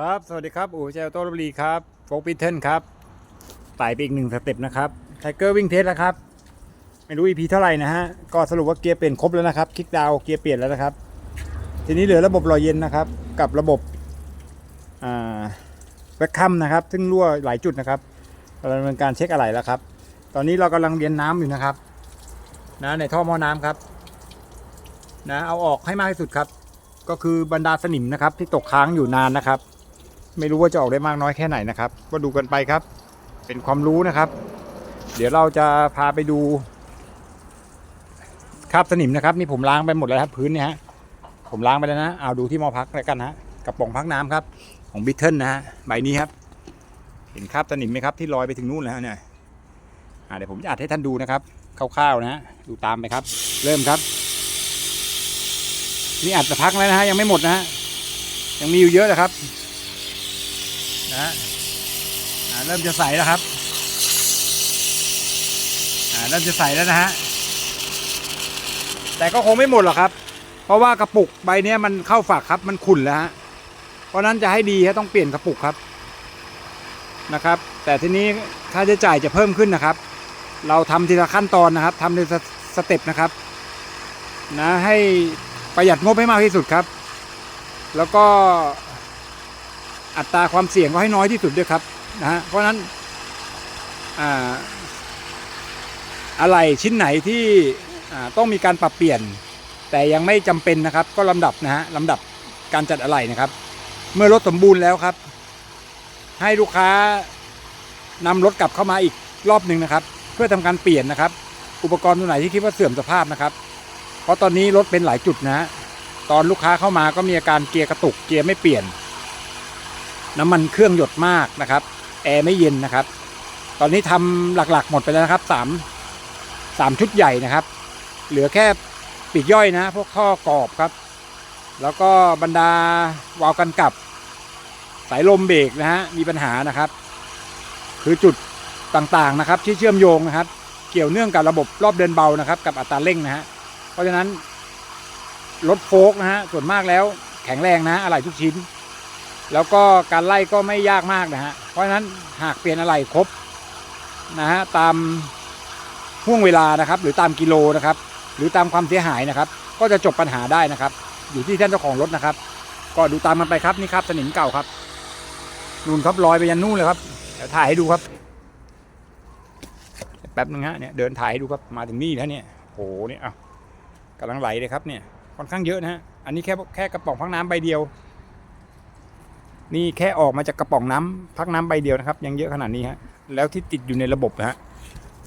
ครับ สวัสดีครับ อู๋เจลโตลบุรีครับโฟกปิเทิลครับไต่ไปอีกหนึ่งสเต็ปนะครับไทเกอร์วิ่งเทสแล้วครับ ไม่รู้ EP เท่าไหร่นะฮะ ก็สรุปว่าเกียร์เปลี่ยนครบแล้วนะครับ คลิกดาวเกียร์เปลี่ยนแล้วนะครับ ทีนี้เหลือระบบรอยเย็นนะครับ กับระบบอ่าแวคคัมนะครับ ซึ่งรั่วหลายจุดนะครับเราดำเนินการเช็คอะไรแล้วครับ ตอนนี้เรากำลังเรียนน้ำอยู่นะครับ นะในท่อหม้อน้ำครับ นะเอาออกให้มากที่สุดครับ ก็คือบรรดาสนิมนะครับ ที่ตกค้างอยู่นานนะครับ ไม่รู้ว่าจะออกได้มากน้อยแค่ไหนนะครับ ก็ดูกันไปครับ เป็นความรู้นะครับ เดี๋ยวเราจะพาไปดูคราบสนิมนะครับ นี่ผมล้างไปหมดแล้วครับพื้นเนี่ยฮะผมล้างไปแล้วนะเอาดูที่มอพักแล้วกันนะกระป๋องพักน้ำครับ ของบิทเทิลนะฮะใบนี้ครับ เห็นคราบสนิมไหมครับ ที่ลอยไปถึงนู่นแล้วเนี่ยเดี๋ยวผมจะอัดให้ท่านดูนะครับคร่าวๆนะฮะดูตามไปครับ เริ่มครับนี่อัดมาพักแล้วนะฮะยังไม่หมดนะฮะยังมีอยู่เยอะนะครับ นะฮะเริ่มจะใสแล้วครับเริ่มจะใสแล้วนะฮะแต่ก็คงไม่หมดหรอกครับ เพราะว่ากระปุกใบนี้มันเข้าฝักครับมันขุ่นแล้วฮะเพราะนั้นจะให้ดีฮะต้องเปลี่ยนกระปุกครับนะครับ แต่ทีนี้ค่าใช้จ่ายจะเพิ่มขึ้นนะครับ เราทำทีละขั้นตอนนะครับทำในสสเต็ปนะครับนะให้ประหยัดงบให้มากที่สุดครับ แล้วก็ อัตราความเสี่ยงก็ให้น้อยที่สุดด้วยครับนะฮะเพราะฉะนั้นอะไรชิ้นไหนที่ต้องมีการปรับเปลี่ยน แต่ยังไม่จำเป็นนะครับ ก็ลำดับนะฮะลำดับการจัดอะไรนะครับ เมื่อรถสมบูรณ์แล้วครับ ให้ลูกค้านำรถกลับเข้ามาอีกรอบหนึ่งนะครับ เพื่อทำการเปลี่ยนนะครับ อุปกรณ์ตัวไหนที่คิดว่าเสื่อมสภาพนะครับ เพราะตอนนี้รถเป็นหลายจุดนะฮะตอนลูกค้าเข้ามาก็มีอาการเกียร์กระตุกเกียร์ไม่เปลี่ยน น้ำมันเครื่องหยดมากนะครับแอร์ไม่เย็นนะครับ ตอนนี้ทำหลักๆ หมดไปแล้วนะครับสามสามชุดใหญ่นะครับ เหลือแค่ปีกย่อยนะ พวกข้อกรอบครับ แล้วก็บรรดาวาล์วกันกลับ สายลมเบรกนะฮะมีปัญหานะครับ คือจุดต่างๆนะครับ ที่เชื่อมโยงนะครับ เกี่ยวเนื่องกับระบบรอบเดินเบานะครับ กับอัตราเร่งนะฮะเพราะฉะนั้นรถโฟกนะฮะส่วนมากแล้วแข็งแรงนะอะไรทุกชิ้น แล้วก็การไล่ก็ไม่ยากมากนะฮะ เพราะฉะนั้นหากเปลี่ยนอะไรครบนะฮะตามห่วงเวลานะครับ หรือตามกิโลนะครับ หรือตามความเสียหายนะครับ ก็จะจบปัญหาได้นะครับ อยู่ที่ท่านเจ้าของรถนะครับ ก็ดูตามมันไปครับนี่ครับสนิมเก่าครับนู่นครับลอยไปยันนู่นเลยครับเดี๋ยวถ่ายให้ดูครับแป๊บนึงฮะเนี่ยเดินถ่ายให้ดูครับมาถึงนี่แล้วเนี่ยโอ้โหเนี่ยอะกำลังไหลเลยครับเนี่ยค่อนข้างเยอะนะฮะอันนี้แค่แค่กระป๋องพักน้ำใบเดียว นี่แค่ออกมาจากกระป๋องน้ำพักน้ำใบเดียวนะครับ ยังเยอะขนาดนี้ฮะแล้วที่ติดอยู่ในระบบนะฮะ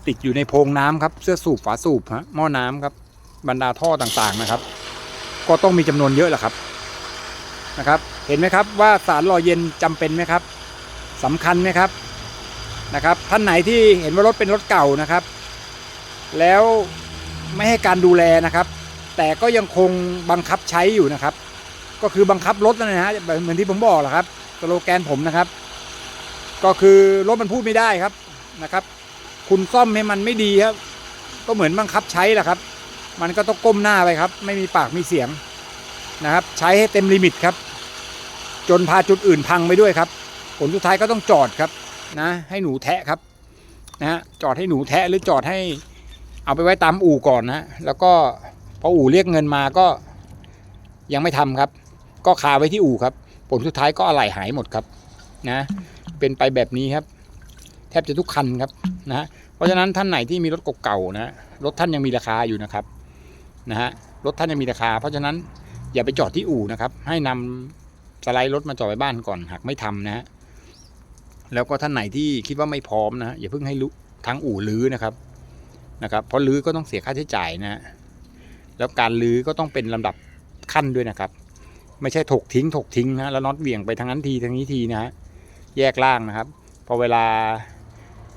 ติดอยู่ในโพรงน้ำครับเสื้อสูบฝาสูบฮะหม้อน้ำครับบรรดาท่อต่างๆนะครับ ก็ต้องมีจำนวนเยอะแหละครับนะครับ เห็นไหมครับว่าสารหล่อเย็นจำเป็นไหมครับสำคัญไหมครับนะครับ ท่านไหนที่เห็นว่ารถเป็นรถเก่านะครับ แล้วไม่ให้การดูแลนะครับ แต่ก็ยังคงบังคับใช้อยู่นะครับ ก็คือบังคับรถนั่นนะฮะเหมือนที่ผมบอกแหละครับสโลแกนผมนะครับ ก็คือรถมันพูดไม่ได้ครับนะครับ คุณซ่อมให้มันไม่ดีครับ ก็เหมือนบังคับใช้แหละครับ มันก็ต้องก้มหน้าไปครับ ไม่มีปากมีเสียงนะครับ ใช้ให้เต็มลิมิตครับ จนพาจุดอื่นพังไปด้วยครับ ผลสุดท้ายก็ต้องจอดครับนะ ให้หนูแทะครับนะฮะจอดให้หนูแทะหรือจอดให้เอาไปไว้ตามอู่ก่อนนะแล้วก็พออู่เรียกเงินมาก็ยังไม่ทำครับ ก็คาไว้ที่อู่ครับ ผลสุดท้ายก็อะไหล่หายหมดครับนะ เป็นไปแบบนี้ครับ แทบจะทุกคันครับนะเพราะฉะนั้นท่านไหนที่มีรถเก่าๆนะรถท่านยังมีราคาอยู่นะครับนะฮะรถท่านยังมีราคา เพราะฉะนั้นอย่าไปจอดที่อู่นะครับ ให้นำสไลด์รถมาจอดไว้บ้านก่อนหากไม่ทำนะฮะแล้วก็ท่านไหนที่คิดว่าไม่พร้อมนะฮะอย่าเพิ่งให้ลุทางอู่ลื้อนะครับนะครับ เพราะลื้อก็ต้องเสียค่าใช้จ่ายนะฮะแล้วการลื้อก็ต้องเป็นลำดับขั้นด้วยนะครับ ไม่ใช่ถกทิ้งถกทิ้งนะแล้วน็อตเวี่ยงไปทางนั้นทีทางนี้ทีนะฮะแยกล่างนะครับ พอเวลา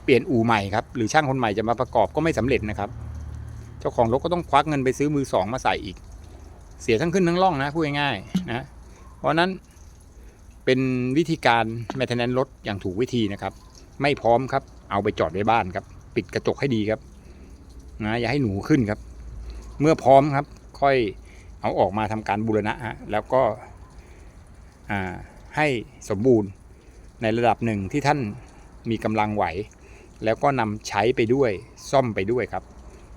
เปลี่ยนอู่ใหม่ครับหรือช่างคนใหม่จะมาประกอบก็ไม่สำเร็จนะครับ เจ้าของรถก็ต้องควักเงินไปซื้อมือสองมาใส่อีก เสียทั้งขึ้นทั้งล่องนะพูดง่ายๆนะเพราะนั้นเป็นวิธีการ maintenance รถอย่างถูกวิธีนะครับ ไม่พร้อมครับ เอาไปจอดไว้บ้านครับ ปิดกระจกให้ดีครับนะอย่าให้หนูขึ้นครับ เมื่อพร้อมครับค่อย เอาออกมาทำการบูรณะฮะแล้วก็ให้สมบูรณ์ในระดับหนึ่งที่ท่านมีกำลังไหว แล้วก็นำใช้ไปด้วยซ่อมไปด้วยครับ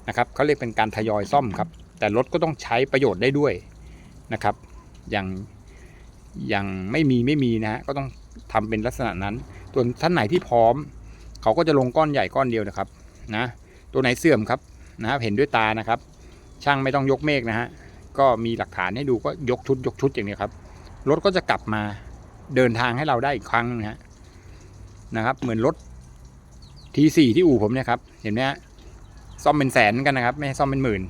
นะครับเขาเรียกเป็นการทยอยซ่อมครับ แต่รถก็ต้องใช้ประโยชน์ได้ด้วยนะครับ อย่างอย่างไม่มีไม่มีนะฮะก็ต้องทำเป็นลักษณะนั้นส่วนท่านไหนที่พร้อม เขาก็จะลงก้อนใหญ่ก้อนเดียวนะครับนะตัวไหนเสื่อมครับนะครับเห็นด้วยตานะครับ ช่างไม่ต้องยกเมฆนะฮะ ก็มีหลักฐานให้ดูก็ยกชุดยกชุดอย่างนี้ครับ รถก็จะกลับมาเดินทางให้เราได้อีกครั้งนะฮะนะครับ เหมือนรถทีสี่ที่อู่ผมเนี่ยครับ เห็นไหมฮะซ่อมเป็นแสนกันนะครับ ไม่ซ่อมเป็นหมื่น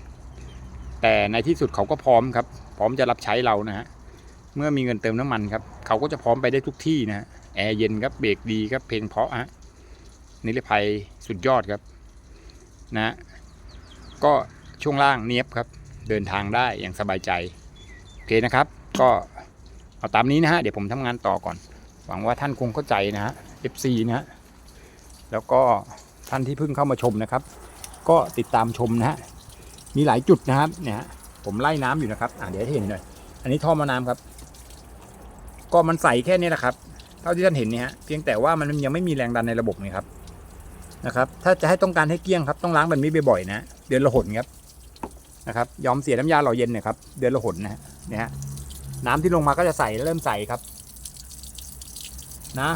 แต่ในที่สุดเขาก็พร้อมครับ พร้อมจะรับใช้เรานะฮะเมื่อมีเงินเติมน้ำมันครับ เขาก็จะพร้อมไปได้ทุกที่นะฮะแอร์เย็นครับเบรกดีครับเพลงเพราะฮะนิรภัยสุดยอดครับนะฮะก็ช่วงล่างเนียบครับ เดินทางได้อย่างสบายใจ โอเคนะครับ ก็เอาตามนี้นะฮะ เดี๋ยวผมทำงานต่อก่อน หวังว่าท่านคงเข้าใจนะฮะ FC นะฮะ แล้วก็ท่านที่เพิ่งเข้ามาชมนะครับ ก็ติดตามชมนะฮะ มีหลายจุดนะครับ เนี่ยฮะผมไล่น้ำอยู่นะครับ อ่าเดี๋ยวให้เห็นหน่อย อันนี้ท่อมาน้ำครับ ก็มันใสแค่นี้แหละครับ เท่าที่ท่านเห็นเนี่ยฮะ เพียงแต่ว่ามันยังไม่มีแรงดันในระบบนี่ครับ นะครับ ถ้าจะให้ต้องการให้เกลี้ยงครับ ต้องล้างแบบนี้บ่อยๆนะ เดือนละหนครับ นะครับยอมเสียน้ำยาหล่อเย็นเนี่ยครับเดือนละหนนะฮะเนี่ยน้ำที่ลงมาก็จะใสเริ่มใสครับ นะ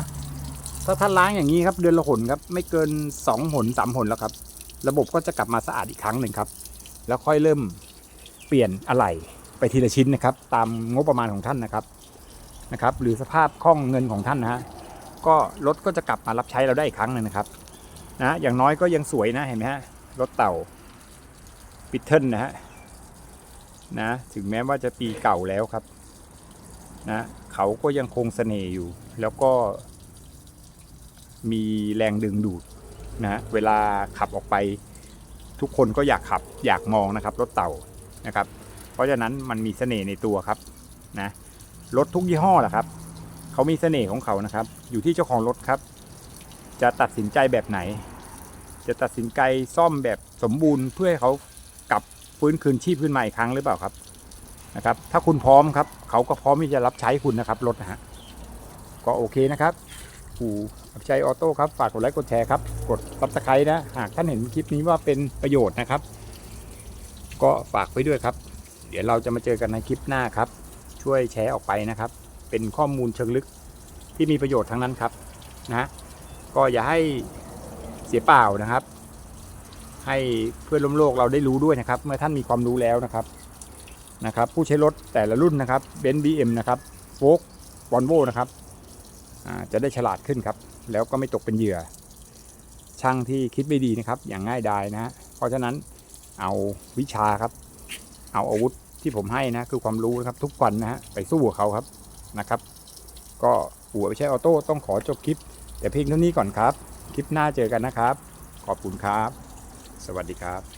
ถ้าท่านล้างอย่างนี้ครับเดือนละหนครับ ไม่เกินสองหนสามหนแล้วครับ ระบบก็จะกลับมาสะอาดอีกครั้งหนึ่งครับ แล้วค่อยเริ่มเปลี่ยนอะไหล่ไปทีละชิ้นนะครับ ตามงบประมาณของท่านนะครับนะครับ หรือสภาพคล่องเงินของท่านนะฮะก็รถก็จะกลับมารับใช้เราได้อีกครั้งหนึ่งนะครับ นะอย่างน้อยก็ยังสวยนะเห็นไหมฮะรถเต่า ปิทเทิลนะฮะนะถึงแม้ว่าจะปีเก่าแล้วครับนะเขาก็ยังคงเสน่ห์อยู่ แล้วก็มีแรงดึงดูดนะฮะเวลาขับออกไปทุกคนก็อยากขับอยากมองนะครับรถเต่านะครับ เพราะฉะนั้นมันมีเสน่ห์ในตัวครับนะรถทุกยี่ห้อแหละครับเขามีเสน่ห์ของเขานะครับ อยู่ที่เจ้าของรถครับ จะตัดสินใจแบบไหน จะตัดสินใจซ่อมแบบสมบูรณ์เพื่อให้เขา กลับฟื้นคืนชีพขึ้นมาอีกครั้งหรือเปล่าครับนะครับ ถ้าคุณพร้อมครับ เขาก็พร้อมที่จะรับใช้คุณนะครับรถนะฮะก็โอเคนะครับปู่อับชัยออโต้ครับ ฝากกดไลค์กดแชร์ครับ กดซับสไครต์นะ หากท่านเห็นคลิปนี้ว่าเป็นประโยชน์นะครับ ก็ฝากไว้ด้วยครับ เดี๋ยวเราจะมาเจอกันในคลิปหน้าครับ ช่วยแชร์ออกไปนะครับ เป็นข้อมูลเชิงลึกที่มีประโยชน์ทั้งนั้นครับนะก็อย่าให้เสียเปล่านะครับ ให้เพื่อนร่วมโลกเราได้รู้ด้วยนะครับ เมื่อท่านมีความรู้แล้วนะครับนะครับผู้ใช้รถแต่ละรุ่นนะครับเบนซ์บีเอ็มนะครับโฟกวอลโวนะครับจะได้ฉลาดขึ้นครับ แล้วก็ไม่ตกเป็นเหยื่อ ช่างที่คิดไม่ดีนะครับ อย่างง่ายดายนะฮะเพราะฉะนั้นเอาวิชาครับ เอาอาวุธที่ผมให้นะคือความรู้นะครับทุกวันนะฮะไปสู้กับเขาครับนะครับ ก็หัวไปใช้ออโต้ต้องขอจบคลิป แต่เพียงเท่านี้ก่อนครับ คลิปหน้าเจอกันนะครับ ขอบคุณครับ สวัสดีครับ